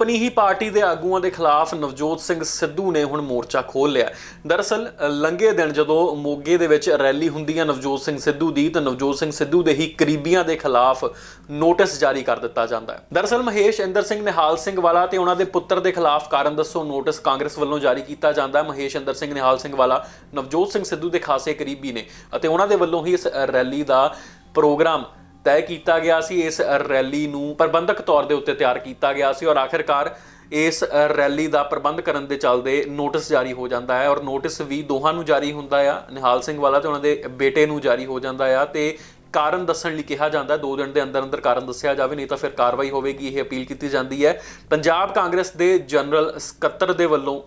ਆਪਣੀ ਹੀ ਪਾਰਟੀ ਦੇ ਆਗੂਆਂ ਦੇ ਖਿਲਾਫ ਨਵਜੋਤ ਸਿੰਘ ਸਿੱਧੂ ਨੇ ਹੁਣ ਮੋਰਚਾ ਖੋਲ ਲਿਆ। ਦਰਅਸਲ ਅ, ਲੰਘੇ ਦਿਨ ਜਦੋਂ ਮੋਗੇ ਦੇ ਵਿੱਚ ਰੈਲੀ ਹੁੰਦੀ ਹੈ ਨਵਜੋਤ ਸਿੰਘ ਸਿੱਧੂ ਦੀ ਤਾਂ ਨਵਜੋਤ ਸਿੰਘ ਸਿੱਧੂ ਦੇ ਹੀ ਕਰੀਬੀਆਂ ਦੇ ਖਿਲਾਫ ਨੋਟਿਸ ਜਾਰੀ ਕਰ ਦਿੱਤਾ ਜਾਂਦਾ ਹੈ। ਦਰਅਸਲ ਮਹੇਸ਼ ਇੰਦਰ ਸਿੰਘ ਨਿਹਾਲ ਸਿੰਘ ਵਾਲਾ ਤੇ ਉਹਨਾਂ ਦੇ ਪੁੱਤਰ ਦੇ ਖਿਲਾਫ ਕਾਰਨ ਦੱਸੋ ਨੋਟਿਸ ਕਾਂਗਰਸ ਵੱਲੋਂ ਜਾਰੀ ਕੀਤਾ ਜਾਂਦਾ ਹੈ। ਮਹੇਸ਼ ਇੰਦਰ ਸਿੰਘ ਨਿਹਾਲ ਸਿੰਘ ਵਾਲਾ ਨਵਜੋਤ ਸਿੰਘ ਸਿੱਧੂ ਦੇ ਖਾਸੇ ਕਰੀਬੀ ਨੇ ਅਤੇ ਉਹਨਾਂ ਦੇ ਵੱਲੋਂ ਹੀ ਇਸ ਰੈਲੀ ਦਾ ਪ੍ਰੋਗਰਾਮ ਤੈਅ ਕੀਤਾ ਗਿਆ ਸੀ ਇਸ ਰੈਲੀ ਨੂੰ, ਪ੍ਰਬੰਧਕ ਤੌਰ ਦੇ ਉੱਤੇ ਤਿਆਰ ਕੀਤਾ ਗਿਆ ਸੀ ਔਰ ਆਖਿਰਕਾਰ ਇਸ ਰੈਲੀ ਦਾ ਪ੍ਰਬੰਧ ਕਰਨ ਦੇ ਚੱਲਦੇ ਨੋਟਿਸ ਜਾਰੀ ਹੋ ਜਾਂਦਾ ਹੈ ਔਰ ਨੋਟਿਸ ਵੀ ਦੋਹਾਂ ਨੂੰ ਜਾਰੀ ਹੁੰਦਾ ਆ, ਨਿਹਾਲ ਸਿੰਘ ਵਾਲਾ ਤੇ ਉਹਨਾਂ ਦੇ ਬੇਟੇ ਨੂੰ ਜਾਰੀ ਹੋ ਜਾਂਦਾ ਆ ਤੇ ਕਾਰਨ ਦੱਸਣ ਲਈ ਕਿਹਾ ਜਾਂਦਾ ਦੋ ਦਿਨ ਦੇ ਅੰਦਰ ਅੰਦਰ ਕਾਰਨ ਦੱਸਿਆ ਜਾਵੇ, ਨਹੀਂ ਤਾਂ ਫਿਰ ਕਾਰਵਾਈ ਹੋਵੇਗੀ, ਇਹ ਅਪੀਲ ਕੀਤੀ ਜਾਂਦੀ ਹੈ। ਪੰਜਾਬ ਕਾਂਗਰਸ ਦੇ ਜਨਰਲ ਸਕੱਤਰ ਦੇ ਵੱਲੋਂ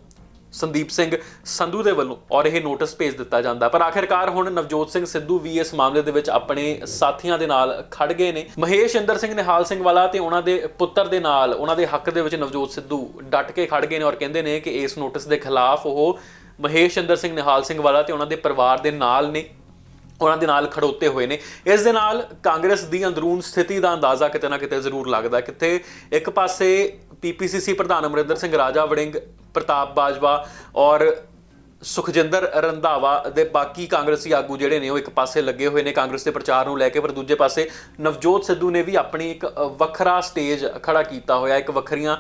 ਸੰਦੀਪ ਸਿੰਘ ਸੰਧੂ ਦੇ ਵੱਲੋਂ ਔਰ ਇਹ ਨੋਟਿਸ ਭੇਜ ਦਿੱਤਾ ਜਾਂਦਾ। ਪਰ ਆਖਿਰਕਾਰ ਹੁਣ ਨਵਜੋਤ ਸਿੰਘ ਸਿੱਧੂ ਵੀ ਇਸ ਮਾਮਲੇ ਦੇ ਵਿੱਚ ਆਪਣੇ ਸਾਥੀਆਂ ਦੇ ਨਾਲ ਖੜ ਗਏ ਨੇ। ਮਹੇਸ਼ ਇੰਦਰ ਸਿੰਘ ਨਿਹਾਲ ਸਿੰਘ ਵਾਲਾ ਤੇ ਉਹਨਾਂ ਦੇ ਪੁੱਤਰ ਦੇ ਨਾਲ ਉਹਨਾਂ ਦੇ ਹੱਕ ਦੇ ਵਿੱਚ ਨਵਜੋਤ ਸਿੱਧੂ ਡਟ ਕੇ ਖੜ ਗਏ ਨੇ ਔਰ ਕਹਿੰਦੇ ਨੇ ਕਿ ਇਸ ਨੋਟਿਸ ਦੇ ਖਿਲਾਫ ਉਹ ਮਹੇਸ਼ ਇੰਦਰ ਸਿੰਘ ਨਿਹਾਲ ਸਿੰਘ ਵਾਲਾ ਤੇ ਉਹਨਾਂ ਦੇ ਪਰਿਵਾਰ ਦੇ ਨਾਲ ਨੇ। ਉਹਨਾਂ ਦੇ ਨਾਲ ਖੜੋਤੇ ਹੋਏ ਨੇ ਇਸ ਦੇ ਨਾਲ ਕਾਂਗਰਸ ਦੀ ਅੰਦਰੂਨ ਸਥਿਤੀ ਦਾ ਅੰਦਾਜ਼ਾ ਕਿਤੇ ਨਾ ਕਿਤੇ ਜ਼ਰੂਰ ਲੱਗਦਾ ਹੈ। ਕਿਤੇ ਇੱਕ ਪਾਸੇ ਪੀਪੀਸੀਸੀ ਪ੍ਰਧਾਨ ਅਮਰਿੰਦਰ ਸਿੰਘ ਰਾਜਾ ਵੜਿੰਗ ਪ੍ਰਤਾਪ ਬਾਜਵਾ ਔਰ ਸੁਖਜਿੰਦਰ ਰੰਧਾਵਾ ਦੇ ਬਾਕੀ ਕਾਂਗਰਸੀ ਆਗੂ ਜਿਹੜੇ ਨੇ ਉਹ ਇੱਕ ਪਾਸੇ ਲੱਗੇ ਹੋਏ ਨੇ ਕਾਂਗਰਸ ਦੇ ਪ੍ਰਚਾਰ ਨੂੰ ਲੈ ਕੇ, ਪਰ ਦੂਜੇ ਪਾਸੇ ਨਵਜੋਤ ਸਿੱਧੂ ਨੇ ਵੀ ਆਪਣੀ ਇੱਕ ਵੱਖਰਾ ਸਟੇਜ ਖੜਾ ਕੀਤਾ ਹੋਇਆ, ਇੱਕ ਵੱਖਰੀਆਂ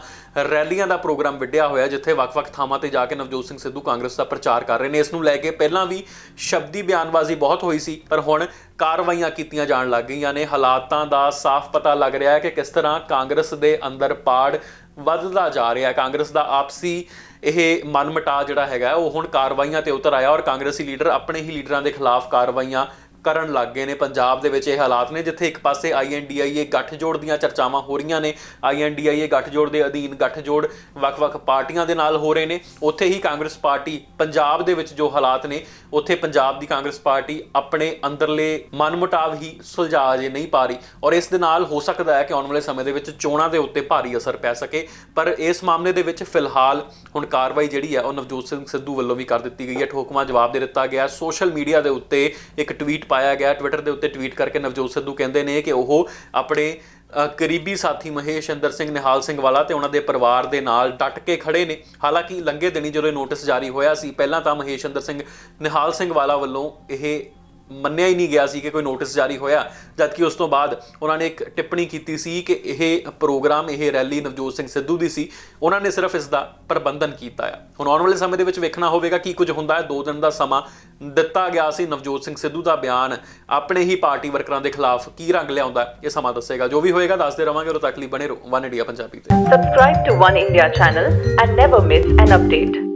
ਰੈਲੀਆਂ ਦਾ ਪ੍ਰੋਗਰਾਮ ਵਿੱਢਿਆ ਹੋਇਆ, ਜਿੱਥੇ ਵੱਖ-ਵੱਖ ਥਾਵਾਂ ਤੇ ਜਾ ਕੇ ਨਵਜੋਤ ਸਿੰਘ ਸਿੱਧੂ ਕਾਂਗਰਸ ਦਾ ਪ੍ਰਚਾਰ ਕਰ ਰਹੇ ਨੇ। ਇਸ ਨੂੰ ਲੈ ਕੇ ਪਹਿਲਾਂ ਵੀ ਸ਼ਬਦੀ ਬਿਆਨਬਾਜ਼ੀ ਬਹੁਤ ਹੋਈ ਸੀ, ਪਰ ਹੁਣ ਕਾਰਵਾਈਆਂ ਕੀਤੀਆਂ ਜਾਣ ਲੱਗ ਗਈਆਂ ਨੇ। ਹਾਲਾਤਾਂ ਦਾ ਸਾਫ਼ ਪਤਾ ਲੱਗ ਰਿਹਾ ਹੈ ਕਿ ਕਿਸ ਤਰ੍ਹਾਂ ਕਾਂਗਰਸ ਦੇ ਅੰਦਰ ਪਾੜ ਵੱਧਦਾ ਜਾ ਰਿਹਾ ਹੈ। ਕਾਂਗਰਸ ਦਾ ਆਪਸੀ ਇਹ ਮਨਮਟਾ ਜਿਹੜਾ ਹੈਗਾ ਉਹ ਹੁਣ ਕਾਰਵਾਈਆਂ ਤੇ ਉਤਰ ਆਇਆ ਔਰ ਕਾਂਗਰਸੀ ਲੀਡਰ ਆਪਣੇ ਹੀ ਲੀਡਰਾਂ ਦੇ ਖਿਲਾਫ ਕਾਰਵਾਈਆਂ ਕਰਨ ਲੱਗ ਗਏ ਨੇ। ਪੰਜਾਬ ਦੇ ਵਿੱਚ ਇਹ ਹਾਲਾਤ ਨੇ, ਜਿੱਥੇ ਇੱਕ ਪਾਸੇ ਆਈਐਨਡੀਆਈਏ ਗੱਠਜੋੜ ਦੀਆਂ ਚਰਚਾਵਾਂ ਹੋ ਰਹੀਆਂ ਨੇ। ਆਈਐਨਡੀਆਈਏ ਗੱਠਜੋੜ ਦੇ ਅਧੀਨ ਗੱਠਜੋੜ ਵੱਖ-ਵੱਖ ਪਾਰਟੀਆਂ ਦੇ ਨਾਲ ਹੋ ਰਹੇ ਨੇ। ਉੱਥੇ ਹੀ ਕਾਂਗਰਸ ਪਾਰਟੀ ਪੰਜਾਬ ਦੇ ਵਿੱਚ ਜੋ ਹਾਲਾਤ ਨੇ, ਉੱਥੇ ਪੰਜਾਬ ਦੀ ਕਾਂਗਰਸ ਪਾਰਟੀ ਆਪਣੇ ਅੰਦਰਲੇ ਮਨਮੁਟਾਵ ਹੀ ਸੁਲਝਾ ਜੇ ਨਹੀਂ ਪਾ ਰਹੀ। ਔਰ ਇਸ ਦੇ ਨਾਲ ਹੋ ਸਕਦਾ ਹੈ ਕਿ ਆਉਣ ਵਾਲੇ ਸਮੇਂ ਦੇ ਵਿੱਚ ਚੋਣਾਂ ਦੇ ਉੱਤੇ ਭਾਰੀ ਅਸਰ ਪੈ ਸਕੇ। ਪਰ ਇਸ ਮਾਮਲੇ ਦੇ ਵਿੱਚ ਫਿਲਹਾਲ ਹੁਣ ਕਾਰਵਾਈ ਜਿਹੜੀ ਹੈ, ਉਹ ਨਵਜੋਤ ਸਿੰਘ ਸਿੱਧੂ ਵੱਲੋਂ ਵੀ ਕਰ ਦਿੱਤੀ ਗਈ ਹੈ। ਠੋਕਮਾ ਜਵਾਬ ਦੇ ਦਿੱਤਾ ਗਿਆ ਸੋਸ਼ਲ ਮੀਡੀਆ ਦੇ ਉੱਤੇ ਇੱਕ ਟਵੀਟ ਪਾਇਆ ਗਿਆ। ਟਵਿੱਟਰ ਦੇ ਉੱਤੇ ਟਵੀਟ ਕਰਕੇ ਨਵਜੋਤ ਸਿੱਧੂ ਕਹਿੰਦੇ ਨੇ ਕਿ ਉਹ ਆਪਣੇ ਕਰੀਬੀ ਸਾਥੀ ਮਹੇਸ਼ ਅੰਦਰ ਸਿੰਘ, ਨਿਹਾਲ ਸਿੰਘ ਵਾਲਾ ਤੇ ਉਹਨਾਂ ਦੇ ਪਰਿਵਾਰ ਦੇ ਨਾਲ ਡਟ ਕੇ ਖੜੇ ਨੇ। ਹਾਲਾਂਕਿ ਲੰਘੇ ਦਿਨੀ ਜਦੋਂ ਇਹ ਨੋਟਿਸ ਜਾਰੀ ਹੋਇਆ ਸੀ, ਪਹਿਲਾਂ ਤਾਂ ਮਹੇਸ਼ ਅੰਦਰ ਸਿੰਘ, ਨਿਹਾਲ ਸਿੰਘ ਵਾਲਾ ਵੱਲੋਂ ਇਹ ਮੰਨਿਆ ਹੀ ਨਹੀਂ ਗਿਆ ਸੀ ਕਿ ਕੋਈ ਨੋਟਿਸ ਜਾਰੀ ਹੋਇਆ। ਜਦਕਿ ਉਸ ਤੋਂ ਬਾਅਦ ਉਹਨਾਂ ਨੇ ਇੱਕ ਟਿੱਪਣੀ ਕੀਤੀ ਸੀ ਕਿ ਇਹ ਪ੍ਰੋਗਰਾਮ ਇਹ ਰੈਲੀ ਨਵਜੋਤ ਸਿੰਘ ਸਿੱਧੂ ਦੀ ਸੀ। ਉਹਨਾਂ ਨੇ ਸਿਰਫ ਇਸ ਦਾ ਪ੍ਰਬੰਧਨ ਕੀਤਾ ਆ। ਹੁਣ ਆਉਣ ਵਾਲੇ ਸਮੇਂ ਦੇ ਵਿੱਚ ਵੇਖਣਾ ਹੋਵੇਗਾ ਕੀ ਕੁਝ ਹੁੰਦਾ ਹੈ। ਦੋ ਦਿਨ ਦਾ ਸਮਾਂ ਦਿੱਤਾ ਗਿਆ ਸੀ ਨਵਜੋਤ ਸਿੰਘ ਸਿੱਧੂ ਦਾ ਬਿਆਨ। ਆਪਣੇ ਹੀ ਪਾਰਟੀ ਵਰਕਰਾਂ ਦੇ ਖਿਲਾਫ ਕੀ ਰੰਗ ਲਿਆਉਂਦਾ ਇਹ ਸਮਾਂ ਦੱਸੇਗਾ। ਜੋ ਵੀ ਹੋਏਗਾ, ਦੱਸਦੇ ਰਵਾਂਗੇ। ਉਦੋਂ ਤੱਕ ਲਈ ਬਣੇ ਰਹੋ। ਵਨ ਇੰਡੀਆ ਪੰਜਾਬੀ ਤੇ। Subscribe to One India channel and never miss an update.